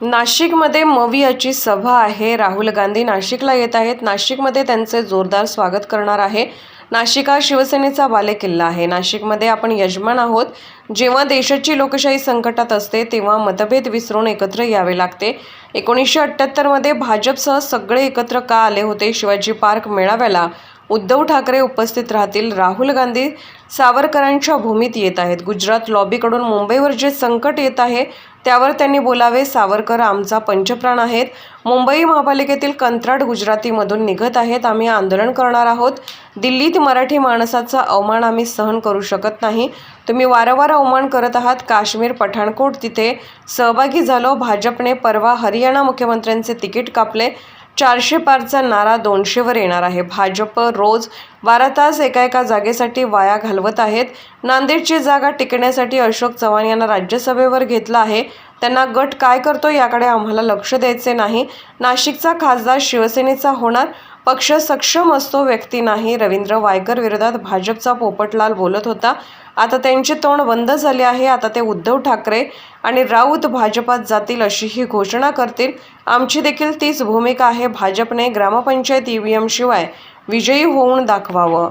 नाशिकमध्ये मवियाची सभा आहे. राहुल गांधी नाशिकला येत आहेत. नाशिकमध्ये त्यांचे जोरदार स्वागत करणार आहे. नाशिक हा शिवसेनेचा बालेकिल्ला आहे. नाशिकमध्ये आपण यजमान आहोत. जेव्हा देशाची लोकशाही संकटात असते तेव्हा मतभेद विसरून एकत्र यावे लागते. एकोणीसशे अठ्ठ्याहत्तरमध्ये भाजपसह सगळे एकत्र का आले होते? शिवाजी पार्क मेळाव्याला उद्धव ठाकरे उपस्थित राहतील. राहुल गांधी सावरकरांच्या भूमीत येत आहेत. गुजरात लॉबीकडून मुंबईवर जे संकट येत आहे त्यावर त्यांनी बोलावे सावरकर आमचा पंचप्राण आहेत. मुंबई महापालिकेतील कंत्राट गुजरातीमधून निघत आहेत. आम्ही आंदोलन करणार आहोत. दिल्लीत मराठी माणसाचा अवमान आम्ही सहन करू शकत नाही. तुम्ही वारंवार अवमान करत आहात. काश्मीर पठाणकोट तिथे सहभागी झालो. भाजपने परवा हरियाणा मुख्यमंत्र्यांचे तिकीट कापले. चारशे पारचा नारा दोनशेवर येणार आहे. भाजप रोज बारा तास एका एका जागेसाठी वाया घालवत आहेत. नांदेडची जागा टिकण्यासाठी अशोक चव्हाण यांना राज्यसभेवर घेतलं आहे. त्यांना गट काय करतो याकडे आम्हाला लक्ष द्यायचे नाही. नाशिकचा खासदार शिवसेनेचा होणार. पक्ष सक्षम असतो व्यक्ती नाही. रवींद्र वायकर विरोधात भाजपचा पोपटलाल बोलत होता. आता त्यांचे तोंड बंद झाले आहे. आता ते उद्धव ठाकरे आणि राऊत भाजपात जातील अशी ही घोषणा करतील. आमची देखील तीच भूमिका आहे. भाजपने ग्रामपंचायत ईव्हीएम शिवाय विजयी होऊन दाखवावं.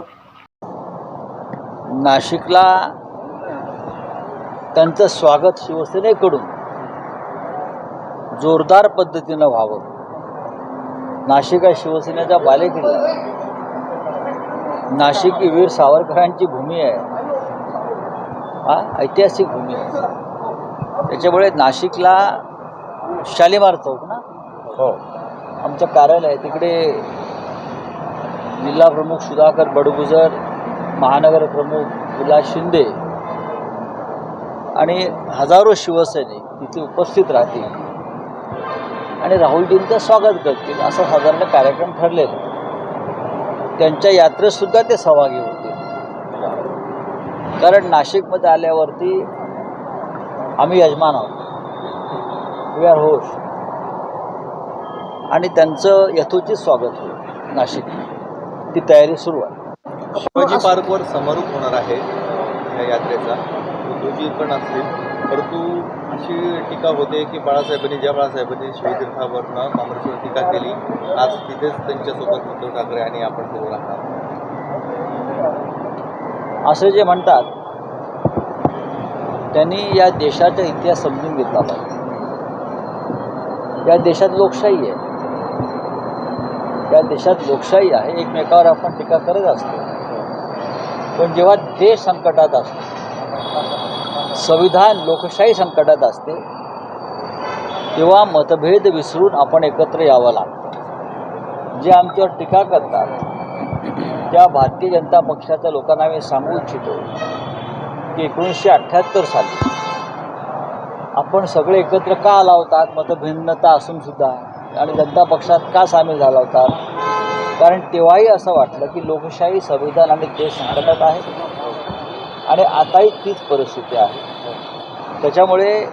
नाशिकला त्यांचं स्वागत शिवसेनेकडून जोरदार पद्धतीनं व्हावं. नाशिक हा शिवसेनेचा बालेकिल्ला नाशिक ही वीर सावरकरांची भूमी आहे. हा ऐतिहासिक भूमी आहे. त्याच्यामुळे नाशिकला शालिमार चौक ना? हो. आमचं कार्यालय आहे. तिकडे जिल्हा प्रमुख सुधाकर बडगुजर महानगर प्रमुख विलास शिंदे आणि हजारो शिवसैनिक तिथे उपस्थित राहतील. आणि राहुलजींचं स्वागत करतील असा साधारण कार्यक्रम ठरलेला. त्यांच्या यात्रेतसुद्धा ते सहभागी होतील. कारण नाशिकमध्ये आल्यावरती आम्ही यजमान आहोत. वी आर होश आणि त्यांचं यथोचित स्वागत होईल नाशिक. ती तयारी सुरू आहे. शिवाजी पार्कवर समारोप होणार आहे या यात्रेचा. उद्योजी पण असतील. परंतु अशी टीका होते की बाळासाहेबांनी ज्या बाळासाहेबांनी शिवतीर्थावरनं काँग्रेसवर टीका केली आज तिथेच त्यांच्यासोबत उद्धव ठाकरे आणि आपण सर्व आहात असं जे म्हणतात त्यांनी या देशाचा इतिहास समजून घेतला पाहिजे. या देशात लोकशाही आहे. या देशात लोकशाही आहे एकमेकावर आपण टीका करत असतो. पण जेव्हा देश संकटात असतो संविधान लोकशाही संकटात असते तेव्हा मतभेद विसरून आपण एकत्र यावं लागतं. जे आमच्यावर टीका करतात त्या भारतीय जनता पक्षाच्या लोकांना मी सांगू इच्छितो की एकोणीसशे अठ्ठ्याहत्तर साली आपण सगळे एकत्र का आला होतात मतभिन्नता असून सुद्धा. आणि जनता पक्षात का सामील झाला होता कारण तेव्हाही असं वाटलं की लोकशाही संविधान आणि देश संकटात आहे. आणि आताही तीच परिस्थिती आहे. त्याच्यामुळे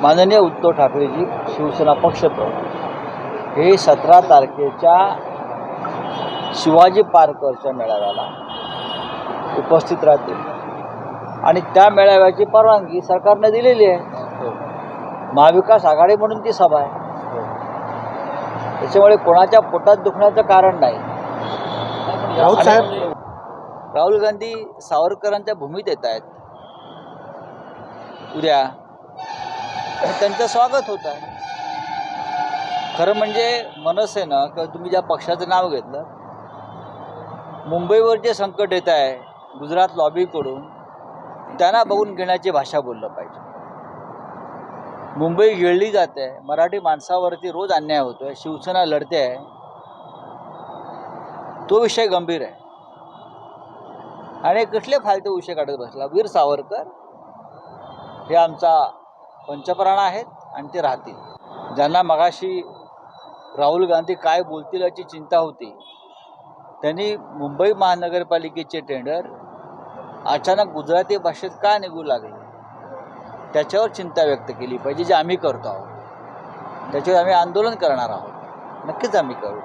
माननीय उद्धव ठाकरेजी शिवसेना पक्षप्रमुख हे सतरा तारखेच्या शिवाजी पार्कवरच्या मेळाव्याला उपस्थित राहतील. आणि त्या मेळाव्याची परवानगी सरकारने दिलेली आहे. महाविकास आघाडी म्हणून ती सभा आहे. त्याच्यामुळे कोणाच्या पोटात दुखण्याचं कारण नाही. राऊत साहेब राहुल गांधी सावरकरांच्या भूमीत येत आहेत. उद्या त्यांचं स्वागत होत आहे. खरं म्हणजे मनसेनं किंवा तुम्ही ज्या पक्षाचं नाव घेतलं मुंबईवर जे संकट येत आहे गुजरात लॉबीकडून त्यांना बघून घेण्याची भाषा बोललं पाहिजे. मुंबई गिळली जाते मराठी माणसावरती रोज अन्याय होतोय शिवसेना लढते आहे. तो विषय गंभीर आहे. आणि कसले फालतू विषय काढत बसला? वीर सावरकर हे आमचा पंचप्राण आहेत आणि ते राहतील. ज्यांना मगाशी राहुल गांधी काय बोलतील याची चिंता होती. त्यांनी मुंबई महानगरपालिकेचे टेंडर अचानक गुजराती भाषेत का निघू लागले? त्याच्यावर चिंता व्यक्त केली पाहिजे जे आम्ही करतो आहोत. त्याच्यावर आम्ही आंदोलन करणार आहोत. नक्कीच आम्ही करू.